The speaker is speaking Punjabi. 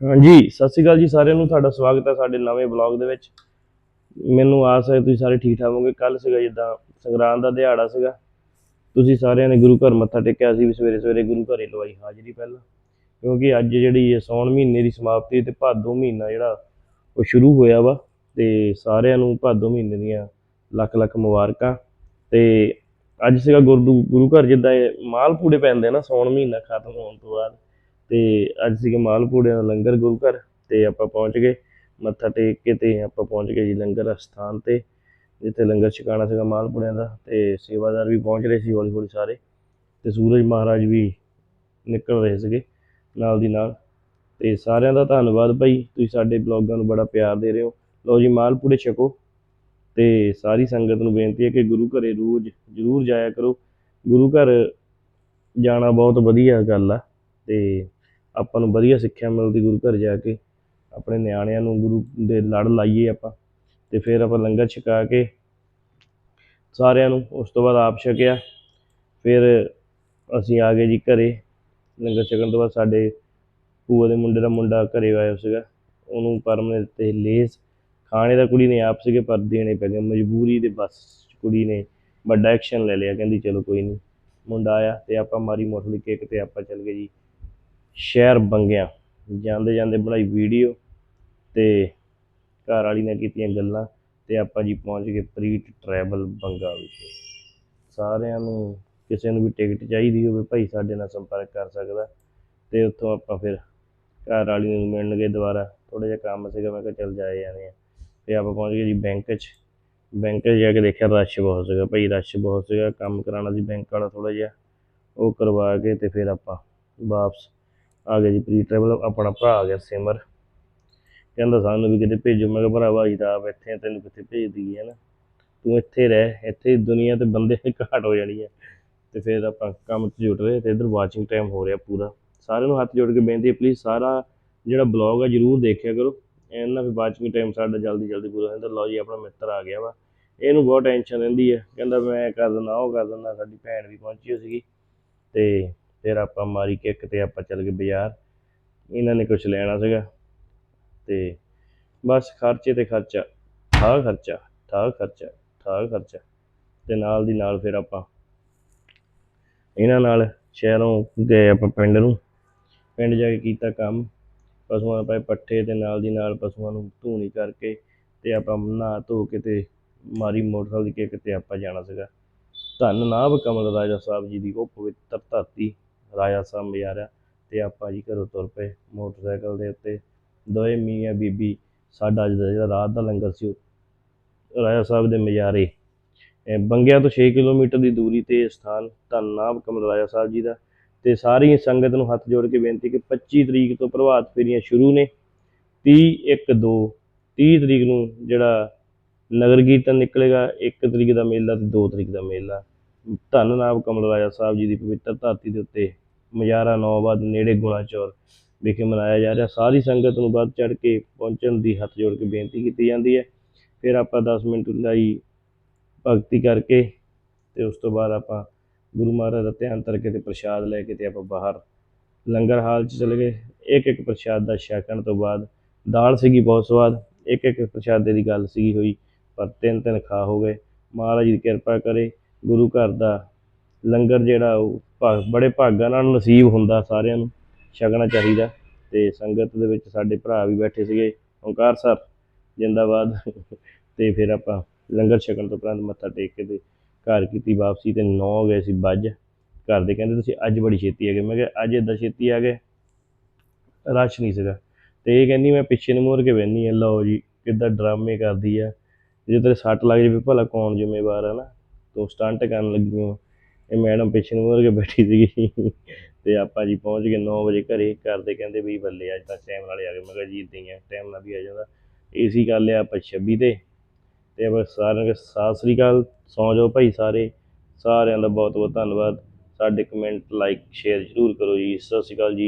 ਹਾਂਜੀ, ਸਤਿ ਸ਼੍ਰੀ ਅਕਾਲ ਜੀ ਸਾਰਿਆਂ ਨੂੰ। ਤੁਹਾਡਾ ਸਵਾਗਤ ਹੈ ਸਾਡੇ ਨਵੇਂ ਬਲੌਗ ਦੇ ਵਿੱਚ। ਮੈਨੂੰ ਆਸ ਹੈ ਤੁਸੀਂ ਸਾਰੇ ਠੀਕ ਠਾਕ ਹੋਵੋਗੇ। ਕੱਲ ਸੀਗਾ ਜਿੱਦਾਂ ਸੰਗਰਾਂਦ ਦਾ ਦਿਹਾੜਾ ਸੀਗਾ। ਤੁਸੀਂ ਸਾਰਿਆਂ ਨੇ ਗੁਰੂ ਘਰ ਮੱਥਾ ਟੇਕਿਆ ਸੀ ਵੀ ਸਵੇਰੇ ਸਵੇਰੇ ਗੁਰੂ ਘਰੇ ਲਵਾਈ ਹਾਜ਼ਰੀ ਪਹਿਲਾਂ। ਕਿਉਂਕਿ ਅੱਜ ਜਿਹੜੀ ਇਹ ਸੌਣ ਮਹੀਨੇ ਦੀ ਸਮਾਪਤੀ ਤੇ ਭਾਦੋ ਮਹੀਨਾ ਜਿਹੜਾ, ਉਹ ਸ਼ੁਰੂ ਹੋਇਆ ਵਾ ਤੇ ਸਾਰਿਆਂ ਨੂੰ ਭਾਦੋ ਮਹੀਨੇ ਦੀਆਂ ਲੱਖ ਲੱਖ ਮੁਬਾਰਕਾਂ। ਤੇ ਅੱਜ ਸੀਗਾ ਗੁਰੂ ਗੁਰੂ ਘਰ ਜਿੱਦਾਂ ਇਹ ਮਾਲਪੂੜੇ ਪੈਂਦੇ ਨਾ ਸੌਣ ਮਹੀਨਾ ਖਤਮ ਹੋਣ ਤੋਂ ਬਾਅਦ। ਤੇ ਅੱਜ ਸੀਗਾ ਮਾਲਪੂੜਿਆਂ ਦਾ ਲੰਗਰ ਗੁਰੂ ਘਰ ਤੇ ਆਪਾਂ ਪਹੁੰਚ ਗਏ। ਮੱਥਾ ਟੇਕ ਕੇ ਤੇ ਆਪਾਂ ਪਹੁੰਚ ਗਏ ਜੀ ਲੰਗਰ ਸਥਾਨ ਤੇ, ਜਿੱਥੇ ਲੰਗਰ ਛਕਾਣਾ ਸੀਗਾ ਮਾਲਪੂੜਿਆਂ ਦਾ ਤੇ ਸੇਵਾਦਾਰ ਵੀ ਪਹੁੰਚ ਰਹੇ ਸੀ ਹੌਲੀ ਹੌਲੀ ਸਾਰੇ ਤੇ ਸੂਰਜ ਮਹਾਰਾਜ ਵੀ ਨਿਕਲ ਰਹੇ ਸੀਗੇ ਨਾਲ ਦੀ ਨਾਲ। ਤੇ ਸਾਰਿਆਂ ਦਾ ਧੰਨਵਾਦ ਭਾਈ, ਤੁਸੀਂ ਸਾਡੇ ਬਲੌਗਾਂ ਨੂੰ ਬੜਾ ਪਿਆਰ ਦੇ ਰਹੇ ਹੋ। ਲਓ ਜੀ ਮਾਲਪੂੜੇ ਛਕੋ ਤੇ ਸਾਰੀ ਸੰਗਤ ਨੂੰ ਬੇਨਤੀ ਹੈ ਕਿ ਗੁਰੂ ਘਰੇ ਰੋਜ਼ ਜ਼ਰੂਰ ਜਾਇਆ ਕਰੋ। ਗੁਰੂ ਘਰ ਜਾਣਾ ਬਹੁਤ ਵਧੀਆ ਗੱਲ ਆ ਤੇ ਆਪਾਂ ਨੂੰ ਵਧੀਆ ਸਿੱਖਿਆ ਮਿਲਦੀ ਗੁਰੂ ਘਰ ਜਾ ਕੇ, ਆਪਣੇ ਨਿਆਣਿਆਂ ਨੂੰ ਗੁਰੂ ਦੇ ਲੜ ਲਾਈਏ ਆਪਾਂ ਤੇ ਫਿਰ ਆਪਾਂ ਲੰਗਰ ਛਕਾ ਕੇ ਸਾਰਿਆਂ ਨੂੰ ਉਸ ਤੋਂ ਬਾਅਦ ਆਪ ਛਕਿਆ, ਫਿਰ ਅਸੀਂ ਆ ਗਏ ਜੀ ਘਰੇ। ਲੰਗਰ ਛਕਣ ਤੋਂ ਬਾਅਦ ਸਾਡੇ ਭੂਆ ਦੇ ਮੁੰਡੇ ਦਾ ਮੁੰਡਾ ਘਰੇ ਆਇਆ ਸੀਗਾ, ਉਹਨੂੰ ਪਰਮਨੈਂਟ ਦਿੱਤੇ ਲੇਸ। ਖਾਣੇ ਦਾ ਕੁੜੀ ਨੇ ਆਪ ਸੀਗੇ, ਪਰ ਦੇਣੇ ਪੈ ਗਏ। ਮਜਬੂਰੀ ਦੇ ਬਸ ਕੁੜੀ ਨੇ ਵੱਡਾ ਐਕਸ਼ਨ ਲੈ ਲਿਆ, ਕਹਿੰਦੀ ਚਲੋ ਕੋਈ ਨਹੀਂ। ਮੁੰਡਾ ਆਇਆ ਤੇ ਆਪਾਂ ਮਾਰੀ ਮੋਟਰਲੀ ਕੇਕ ਤੇ ਆਪਾਂ ਚੱਲ ਗਏ ਜੀ। ਸ਼ਹਿਰ ਬੰਗਿਆ। ਜਾਂਦੇ ਜਾਂਦੇ ਬਣਾਈ ਵੀਡੀਓ ਤੇ ਘਰ ਵਾਲੀ ਨੇ ਕੀਤੀਆਂ ਗੱਲਾਂ ਤੇ ਆਪਾਂ ਜੀ ਪਹੁੰਚ ਗਏ ਪ੍ਰੀਤ ਟਰੈਵਲ ਬੰਗਾ ਵਿਖੇ। ਸਾਰਿਆਂ ਨੂੰ ਕਿਸੇ ਨੂੰ ਵੀ ਟਿਕਟ ਚਾਹੀਦੀ ਹੋਵੇ ਭਾਈ ਸਾਡੇ ਨਾਲ ਸੰਪਰਕ ਕਰ ਸਕਦਾ। ਤੇ ਉੱਥੋਂ ਆਪਾਂ ਫਿਰ ਘਰ ਵਾਲੀ ਨੂੰ ਮਿਲਣ ਗਏ ਦੁਬਾਰਾ। ਥੋੜਾ ਜਿਹਾ ਕੰਮ ਸੀਗਾ, ਮੈਂ ਕਿਹਾ ਚੱਲ ਜਾਏ ਜਾਣੇ ਆ ਤੇ ਆਪਾਂ ਪਹੁੰਚ ਗਏ ਜੀ ਬੈਂਕ 'ਚ। ਬੈਂਕ 'ਚ ਜਾ ਕੇ ਦੇਖਿਆ ਰਸ਼ ਬਹੁਤ ਸੀਗਾ ਭਾਈ ਰਸ਼ ਬਹੁਤ ਸੀਗਾ। ਕੰਮ ਕਰਾਉਣਾ ਸੀ ਬੈਂਕ ਵਾਲਾ ਥੋੜਾ ਜਿਹਾ। ਉਹ ਕਰਵਾ ਕੇ ਤੇ ਫਿਰ ਆਪਾਂ ਵਾਪਸ ਆ ਗਿਆ ਜੀ ਪ੍ਰੀ ਟਰੈਵਲ ਆਪਣਾ ਭਰਾ ਆ ਗਿਆ ਸਿਮਰ। ਕਹਿੰਦਾ ਸਾਨੂੰ ਵੀ ਕਿਤੇ ਭੇਜੋ। ਮੈਂ ਕਿਹਾ ਭਰਾਵਾ ਜੀ ਤਾਂ ਆਪ ਇੱਥੇ ਆ, ਤੈਨੂੰ ਕਿੱਥੇ ਭੇਜ ਦਈਏ ਨਾ? ਤੂੰ ਇੱਥੇ ਰਹਿ, ਇੱਥੇ ਦੁਨੀਆ ਤੇ ਬੰਦੇ ਦੀ ਘਾਟ ਹੋ ਜਾਣੀ ਹੈ ਤੇ ਫਿਰ ਆਪਾਂ ਕੰਮ 'ਚ ਜੁਟ ਰਹੇ ਤੇ ਇਧਰ ਵਾਚਿੰਗ ਟਾਈਮ ਹੋ ਰਿਹਾ ਪੂਰਾ। ਸਾਰਿਆਂ ਨੂੰ ਹੱਥ ਜੋੜ ਕੇ ਬੇਨਤੀ ਹੈ ਪਲੀਜ਼ ਸਾਰਾ ਜਿਹੜਾ ਬਲੌਗ ਹੈ ਜਰੂਰ ਦੇਖਿਆ ਕਰੋ। ਇਹਨਾਂ ਫਿਰ ਵਾਚਿੰਗ ਟਾਈਮ ਸਾਡਾ ਜਲਦੀ ਜਲਦੀ ਪੂਰਾ ਹੁੰਦਾ ਲਓ ਜੀ, ਆਪਣਾ ਮਿੱਤਰ ਆ ਗਿਆ ਵਾ। ਇਹਨੂੰ ਬਹੁਤ ਟੈਨਸ਼ਨ ਰਹਿੰਦੀ ਹੈ ਕਹਿੰਦਾ, ਮੈਂ ਕਰ ਦਿੰਦਾ, ਉਹ ਕਰ ਦਿੰਦਾ। ਸਾਡੀ ਭੈਣ ਵੀ ਪਹੁੰਚੀ ਹੋਈ ਸੀਗੀ। ਤੇ ਫਿਰ ਆਪਾਂ ਮਾਰੀ ਕਿੱਕ ਤੇ ਆਪਾਂ ਚੱਲ ਗਏ ਬਾਜ਼ਾਰ। ਇਹਨਾਂ ਨੇ ਕੁਝ ਲੈਣਾ ਸੀਗਾ ਤੇ ਬਸ ਖਰਚੇ ਤੇ ਖਰਚਾ ਠਾ ਖਰਚਾ ਠਾ ਖਰਚਾ ਠਾ ਖਰਚਾ ਤੇ ਨਾਲ ਦੀ ਨਾਲ ਫਿਰ ਆਪਾਂ ਇਹਨਾਂ ਨਾਲ ਸ਼ਹਿਰੋਂ ਗਏ ਆਪਾਂ ਪਿੰਡ ਨੂੰ। ਪਿੰਡ ਜਾ ਕੇ ਕੀਤਾ ਕੰਮ, ਪਸ਼ੂਆਂ ਪਏ ਪੱਠੇ ਤੇ ਨਾਲ ਦੀ ਨਾਲ ਪਸ਼ੂਆਂ ਨੂੰ ਧੂਣੀ ਕਰਕੇ ਤੇ ਆਪਾਂ ਨਹਾ ਧੋ ਕੇ ਤੇ ਮਾਰੀ ਮੋਟਰਸਾਈਕਲ ਦੀ ਕਿੱਕ ਤੇ ਆਪਾਂ ਜਾਣਾ ਸੀਗਾ। ਧੰਨ ਨਾਭ ਕਮਲ ਰਾਜਾ ਸਾਹਿਬ ਜੀ ਦੀ ਉਹ ਪਵਿੱਤਰ ਧਰਤੀ ਰਾਜਾ ਸਾਹਿਬ ਬਜ਼ਾਰਾ ਤੇ ਆਪਾਂ ਜੀ ਘਰੋਂ ਤੁਰ ਪਏ ਮੋਟਰਸਾਈਕਲ ਦੇ ਉੱਤੇ। ਦੋਏ ਮੀਆਂ ਬੀਬੀ, ਸਾਡਾ ਅੱਜ ਦਾ ਜਿਹੜਾ ਰਾਤ ਦਾ ਲੰਗਰ ਸੀ ਉਹ ਰਾਜਾ ਸਾਹਿਬ ਦੇ ਮਜ਼ਾਰੇ। ਇਹ ਬੰਗਿਆ ਤੋਂ 6 ਕਿਲੋਮੀਟਰ ਦੀ ਦੂਰੀ ਤੇ ਇਹ ਸਥਾਨ ਧੰਨ ਕਮਲ ਰਾਜਾ ਸਾਹਿਬ ਜੀ ਦਾ ਤੇ ਸਾਰੀ ਸੰਗਤ ਨੂੰ ਹੱਥ ਜੋੜ ਕੇ ਬੇਨਤੀ ਕਿ 25 ਤਰੀਕ ਤੋਂ ਪ੍ਰਭਾਤ ਫੇਰੀਆਂ ਸ਼ੁਰੂ ਨੇ। 30 1 2 30 ਤਰੀਕ ਨੂੰ ਜਿਹੜਾ ਨਗਰ ਕੀਰਤਨ ਨਿਕਲੇਗਾ 1 ਤਰੀਕ ਦਾ ਮੇਲਾ ਤੇ 2 ਤਰੀਕ ਦਾ ਮੇਲਾ। ਧੰਨ ਨਾਮ ਕਮਲ ਰਾਜਾ ਸਾਹਿਬ ਜੀ ਦੀ ਪਵਿੱਤਰ ਧਰਤੀ ਦੇ ਉੱਤੇ ਮਜਾਰਾ ਨੌਬਾਦ ਨੇੜੇ ਗੁਣਾਚੌਰ ਵਿਖੇ ਮਨਾਇਆ ਜਾ ਰਿਹਾ। ਸਾਰੀ ਸੰਗਤ ਨੂੰ ਵੱਧ ਚੜ ਕੇ ਪਹੁੰਚਣ ਦੀ ਹੱਥ ਜੋੜ ਕੇ ਬੇਨਤੀ ਕੀਤੀ ਜਾਂਦੀ ਹੈ। ਫਿਰ ਆਪਾਂ 10 ਮਿੰਟ ਲਈ ਭਗਤੀ ਕਰਕੇ ਤੇ ਉਸ ਤੋਂ ਬਾਅਦ ਆਪਾਂ ਗੁਰੂ ਮਹਾਰਾਜ ਦਾ ਧਿਆਨ ਕਰਕੇ ਤੇ ਪ੍ਰਸ਼ਾਦ ਲੈ ਕੇ ਤੇ ਆਪਾਂ ਬਾਹਰ ਲੰਗਰ ਹਾਲ 'ਚ ਚਲੇ ਗਏ। ਇੱਕ ਇੱਕ ਪ੍ਰਸ਼ਾਦ ਦਾ ਛਕਣ ਤੋਂ ਬਾਅਦ ਦਾਲ ਸੀਗੀ ਬਹੁਤ ਸਵਾਦ। ਇੱਕ ਇੱਕ ਪ੍ਰਸ਼ਾਦੇ ਦੀ ਗੱਲ ਸੀਗੀ ਹੋਈ, ਪਰ ਤਿੰਨ ਤਿੰਨ ਖਾ ਹੋ ਗਏ। ਮਹਾਰਾਜ ਦੀ ਕਿਰਪਾ ਕਰੇ ਗੁਰੂ ਘਰ ਦਾ ਲੰਗਰ ਜਿਹੜਾ ਉਹ ਭਾ- ਬੜੇ ਭਾਗਾਂ ਨਾਲ ਨਸੀਬ ਹੁੰਦਾ ਸਾਰਿਆਂ ਨੂੰ, ਛਕਣਾ ਚਾਹੀਦਾ ਤੇ ਸੰਗਤ ਦੇ ਵਿੱਚ ਸਾਡੇ ਭਰਾ ਵੀ ਬੈਠੇ ਸੀਗੇ, ਓਂਕਾਰ ਸਰ, ਜਿੰਦਾਬਾਦ। ਤੇ ਫਿਰ ਆਪਾਂ ਲੰਗਰ ਛਕਣ ਤੋਂ ਉਪਰੰਤ ਮੱਥਾ ਟੇਕ ਕੇ ਤੇ ਘਰ ਕੀਤੀ ਵਾਪਸੀ ਤੇ 9 ਗਏ ਸੀ ਵੱਜ। ਘਰ ਦੇ ਕਹਿੰਦੇ ਤੁਸੀਂ ਅੱਜ ਬੜੀ ਛੇਤੀ ਆ ਗਏ। ਮੈਂ ਕਿਹਾ ਅੱਜ ਏਦਾਂ ਛੇਤੀ ਆ ਗਏ? ਰਸ਼ ਨਹੀਂ ਸੀਗਾ। ਤੇ ਇਹ ਕਹਿੰਦੀ ਮੈਂ ਪਿੱਛੇ ਨੂੰ ਮੋੜ ਕੇ ਬਹਿਨੀ ਆ। ਲਓ ਜੀ, ਕਿੱਦਾਂ ਡਰਾਮੇ ਕਰਦੀ ਆ। ਜੇ ਤੇਰੇ ਸੱਟ ਲੱਗ ਜਾਵੇ, ਭਲਾ ਕੌਣ ਜ਼ਿੰਮੇਵਾਰ ਹੈ ਨਾ? ਤੋਂ ਸਟੰਟ ਕਰਨ ਲੱਗੀ ਹੋ ਇਹ ਮੈਡਮ ਪਿੱਛੇ ਨੂੰ ਮੋੜ ਕੇ ਬੈਠੀ ਸੀਗੀ। ਤੇ ਆਪਾਂ ਜੀ ਪਹੁੰਚ ਗਏ 9 ਵਜੇ ਘਰੇ। ਘਰ ਦੇ ਕਹਿੰਦੇ ਵੀ ਬੱਲੇ ਅੱਜ ਤਾਂ ਟਾਈਮ ਨਾਲ ਆ ਗਏ। ਮੈਂ ਕਿਹਾ ਜੀ ਇੱਦਾਂ ਹੀ ਆ ਟਾਈਮ ਨਾਲ ਵੀ ਆ ਜਾਂਦਾ। ਏਸੀ ਕਰ ਲਿਆ ਆਪਾਂ 26 ਤੇ। ਤੇ ਆਪਾਂ ਸਾਰਿਆਂ ਨੂੰ ਸਤਿ ਸ੍ਰੀ ਅਕਾਲ, ਸੌਂ ਜਾਓ ਭਾਈ ਸਾਰੇ। ਸਾਰਿਆਂ ਦਾ ਬਹੁਤ ਬਹੁਤ ਧੰਨਵਾਦ। ਸਾਡੇ ਕਮੈਂਟ ਲਾਈਕ ਸ਼ੇਅਰ ਜ਼ਰੂਰ ਕਰੋ ਜੀ। ਸਤਿ ਸ੍ਰੀ ਅਕਾਲ ਜੀ।